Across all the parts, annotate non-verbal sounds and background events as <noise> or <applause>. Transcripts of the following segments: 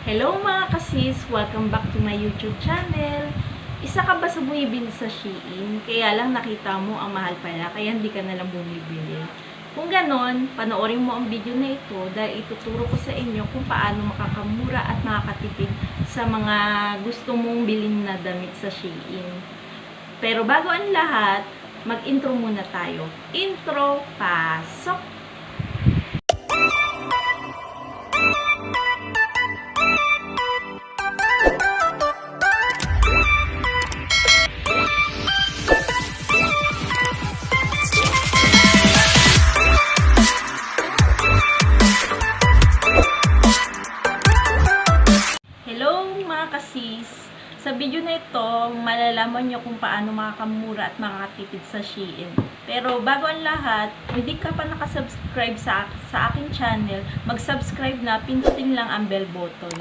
Hello mga kasis! Welcome back to my YouTube channel. Isa ka ba sa bumibili sa Shein? Kaya lang nakita mo ang mahal pala, kaya hindi ka nalang bumibili. Kung ganon, panoorin mo ang video na ito dahil ituturo ko sa inyo kung paano makakamura at makakatipid sa mga gusto mong bilhin na damit sa Shein. Pero bago ang lahat, mag-intro muna tayo. Intro, pasok! Malalaman nyo kung paano makakamura at makakatipid sa Shein. Pero bago ang lahat, hindi ka pa nakasubscribe sa, sa aking channel, mag-subscribe na, pindutin lang ang bell button.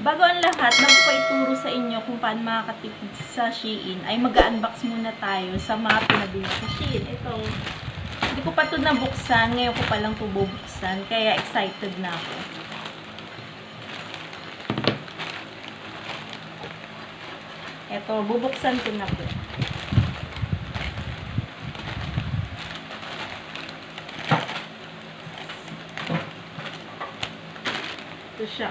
Bago ang lahat, bago ko sa inyo kung paano makakatipid sa Shein, ay mag-unbox muna tayo sa mga pinabili sa Shein. Ito, hindi ko pa ito nabuksan, ngayon ko pa lang ito bubuksan, kaya excited na ako. Ito, bubuksan ko na po. Ito siya.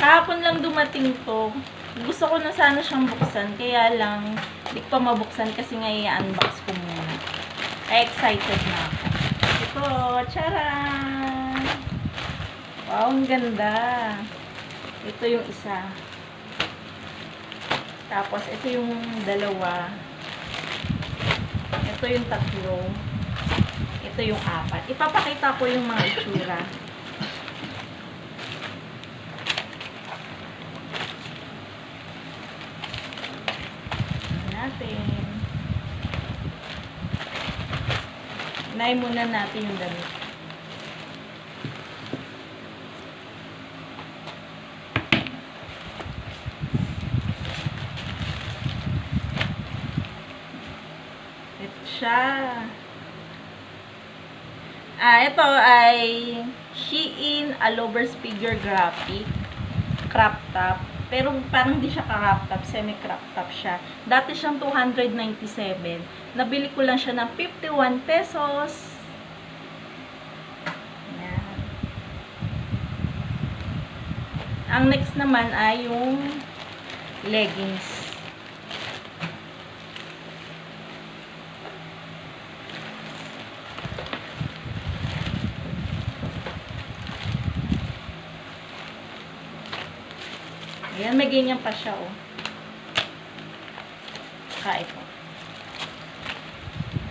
Kahapon lang dumating to. Gusto ko na sana siyang buksan. Kaya lang, hindi pa mabuksan kasi nga i-unbox ko muna. Excited na ako. Ito, charan! Wow, ang ganda. Ito yung isa. Tapos, ito yung dalawa. Ito yung tatlo. Ito yung apat. Ipapakita ko yung mga itsura. Natin. Nay muna natin yung damit. Ito siya. Ah, ito ay Shein Allovers Figure Graphic crop top. Pero parang hindi siya crop top, semi-crop top siya. Dati siyang 297. Nabili ko lang siya ng 51 pesos. Ang next naman ay yung leggings. Ayan, may ganyan pa siya, oh. Saka ito.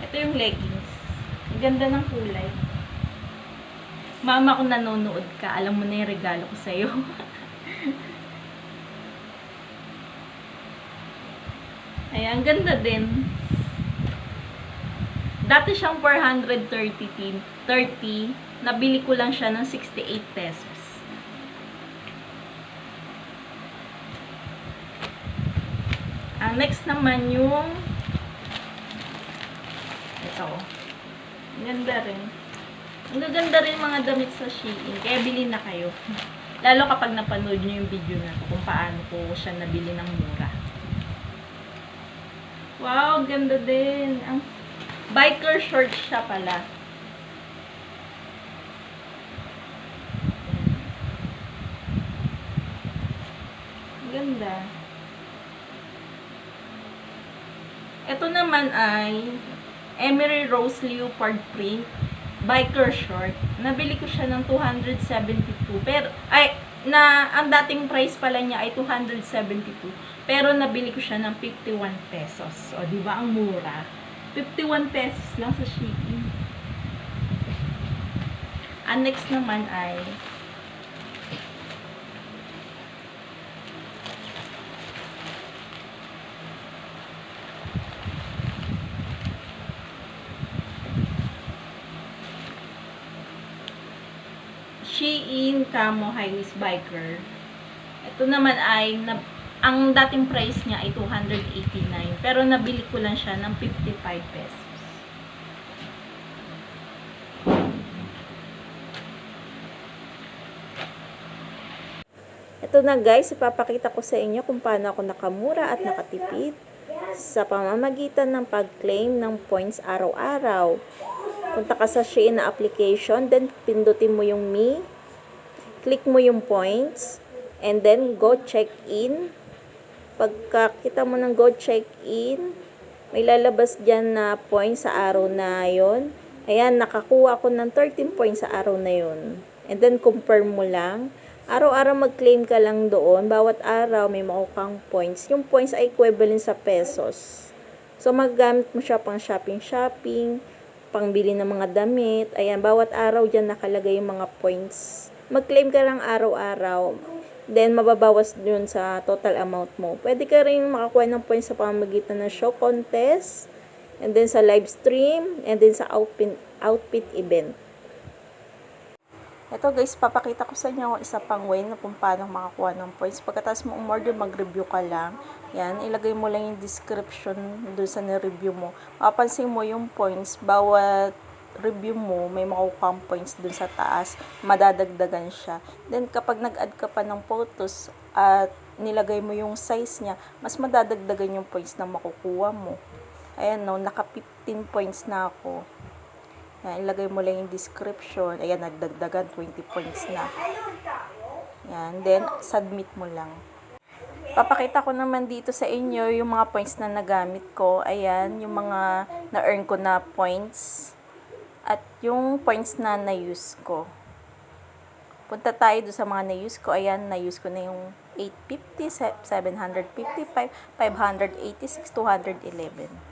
Ito yung leggings. Ang ganda ng kulay. Mama, kung nanonood ka, alam mo na yung regalo ko sa'yo. <laughs> Ayan, ang ganda din. Dati siyang 430, 30, nabili ko lang siya ng 68 pesos. Ang next naman yung ito. Ang ganda rin. Ang gaganda rin mga damit sa Shein. Kaya bili na kayo. Lalo kapag napanood nyo yung video na to kung paano ko siya nabili ng mura. Wow, ganda din. Ang biker short siya pala. Ganda. Ito naman ay Emery Rose Leopard print biker short. Nabili ko siya ng 272. Pero ay na ang dating price pala niya ay 272. Pero nabili ko siya ng 51 pesos. O, di ba ang mura? 51 pesos lang sa Shein. Ang next naman ay Shein Camo High Waist Biker. Ito naman ay, na, ang dating price niya ay 289. Pero nabili ko lang siya ng 55 pesos. Ito na guys, ipapakita ko sa inyo kung paano ako nakamura at nakatipid sa pamamagitan ng pag-claim ng points araw-araw. Punta ka sa Shein na application, then pindutin mo yung me, click mo yung points, and then go check in. Pagkakita mo ng go check in, may lalabas dyan na points sa araw na yon. Ayan, nakakuha ako ng 13 points sa araw na yon. And then, confirm mo lang. Araw-araw mag-claim ka lang doon. Bawat araw may makukuhang points. Yung points ay equivalent sa pesos. So, magagamit mo siya pang shopping-shopping, pangbili ng mga damit. Ayan, bawat araw dyan nakalagay yung mga points. Mag-claim ka lang araw-araw. Then, mababawas yun sa total amount mo. Pwede ka rin makakuha ng points sa pamamagitan ng show contest, and then sa live stream, and then sa outfit, outfit event. Ito guys, papakita ko sa inyo isa pang way na kung paano makakuha ng points. Pagkatapos mo umorder, mag-review ka lang. Yan, ilagay mo lang yung description doon sa na-review mo. Mapapansin mo yung points, bawat review mo, may makukuha points dun sa taas, madadagdagan siya. Then, kapag nag-add ka pa ng photos at nilagay mo yung size niya, mas madadagdagan yung points na makukuha mo. Ayan no, naka 15 points na ako. Yan, ilagay mo lang yung description. Ayan, nagdagdagan 20 points na. Yan, then submit mo lang. Papakita ko naman dito sa inyo yung mga points na nagamit ko. Ayan, yung mga na-earn ko na points. At yung points na na-use ko. Punta tayo do sa mga na-use ko. Ayan, na-use ko na yung 850, 755, 586, 211.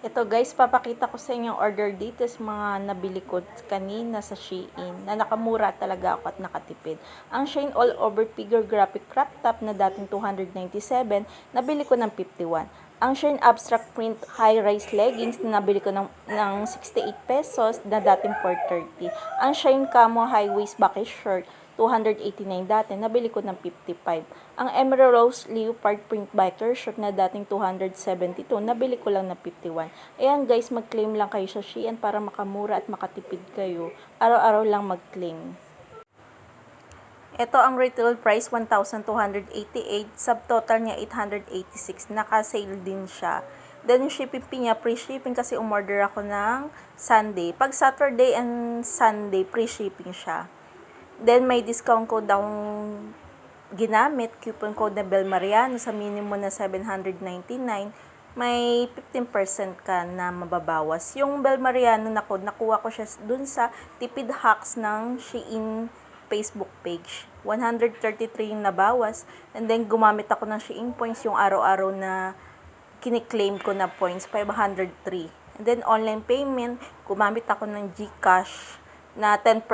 Ito guys, papakita ko sa inyo order details mga nabili ko kanina sa Shein na nakamura talaga ako at nakatipid. Ang Shein All Over Figure Graphic Crop Top na dating 297, nabili ko ng 51. Ang Shein Abstract Print High Rise Leggings na nabili ko ng, ng 68 pesos na dating 430. Ang Shein Camo High Waist Bucket Shirt 289 dati, nabili ko ng 55. Ang Emerald Rose Leopard Print Biker Shirt na dating 272, nabili ko lang ng 51. Ayan guys, mag-claim lang kayo sa Shein para makamura at makatipid kayo. Araw-araw lang mag-claim. Ito ang retail price, 1,288. Subtotal niya, 886. Naka-sale din siya. Then, yung shipping fee niya, free shipping kasi umorder ako ng Sunday. Pag Saturday and Sunday, free shipping siya. Then, may discount code akong ginamit, coupon code na Bel Mariano sa minimum na 799, may 15% ka na mababawas. Yung Bel Mariano na code, nakuha ko siya dun sa Tipid Hacks ng Shein Facebook page. 133 yung nabawas. And then, gumamit ako ng Shein points yung araw-araw na kiniklaim ko na points, 503. And then, online payment, gumamit ako ng GCash na 10%,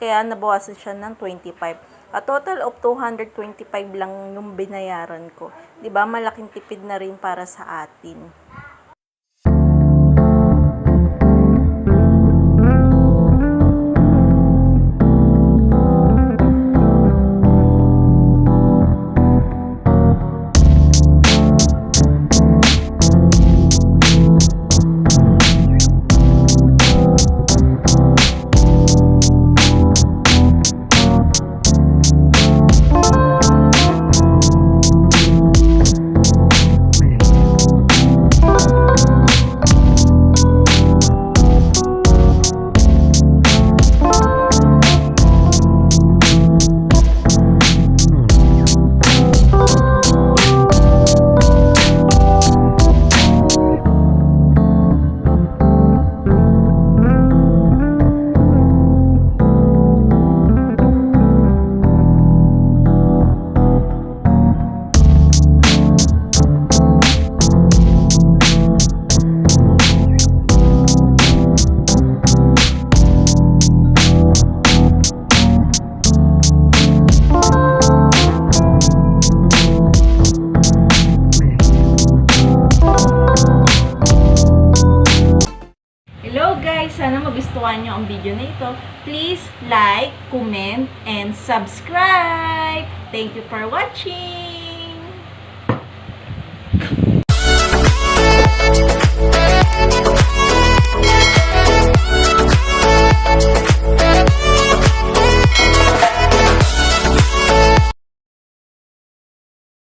kaya nabawasan siya ng 25. A total of 225 lang yung binayaran ko. 'Di ba? Malaking tipid na rin para sa atin. Nyo ang video na ito. Please like, comment, and subscribe! Thank you for watching!